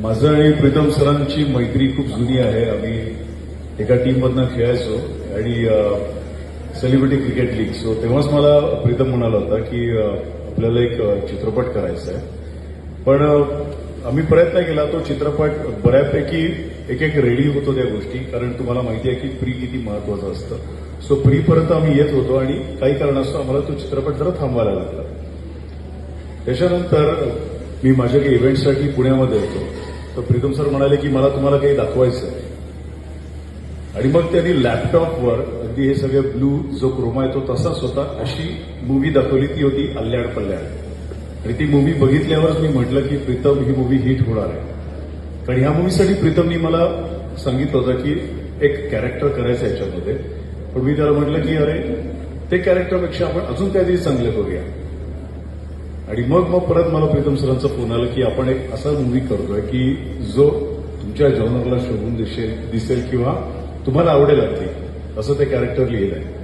माझं आणि प्रीतम सरांची मैत्री खूप जुनी आहे. आम्ही एका टीममधनं खेळायचो आणि सेलिब्रिटी क्रिकेट लीग सो तेव्हाच मला प्रीतम म्हणाला होता की आपल्याला एक चित्रपट करायचा आहे पण आम्ही प्रयत्न केला. तो चित्रपट बऱ्यापैकी एक एक रेडी होतो त्या गोष्टी. कारण तुम्हाला माहिती आहे की प्री किती महत्वाचं असतं. सो प्रीपर्यंत आम्ही येत होतो आणि काही कारणास्तव आम्हाला तो चित्रपट जरा थांबवायला लागला. त्याच्यानंतर मी माझ्या काही इव्हेंटसाठी पुण्यामध्ये होतो. तर प्रीतम सर म्हणाले की मला तुम्हाला काही दाखवायचं आहे. आणि मग त्यांनी लॅपटॉपवर अगदी हे सगळे ब्लू जो क्रोमा येतो तसाच होता अशी मूवी दाखवली. ती होती अल्ल्याड पल्ल्याड आणि ती मूवी बघितल्यावरच मी म्हटलं की प्रीतम ही मूवी हिट होणार आहे. कारण ह्या मूवीसाठी प्रीतमनी मला सांगितलं होतं की एक कॅरेक्टर करायचं याच्यामध्ये. पण मी त्याला म्हटलं की अरे ते कॅरेक्टरपेक्षा आपण अजून काहीतरी चांगलं करूया आणि मग मग परत मला प्रीतम सरांचा फोन आला की आपण एक असा मूवी करतोय की जो तुमच्या जॉनरला शोभून दिसेल दिसेल किंवा तुम्हाला आवडेल अगदी. असं ते कॅरेक्टर लिहिलंय.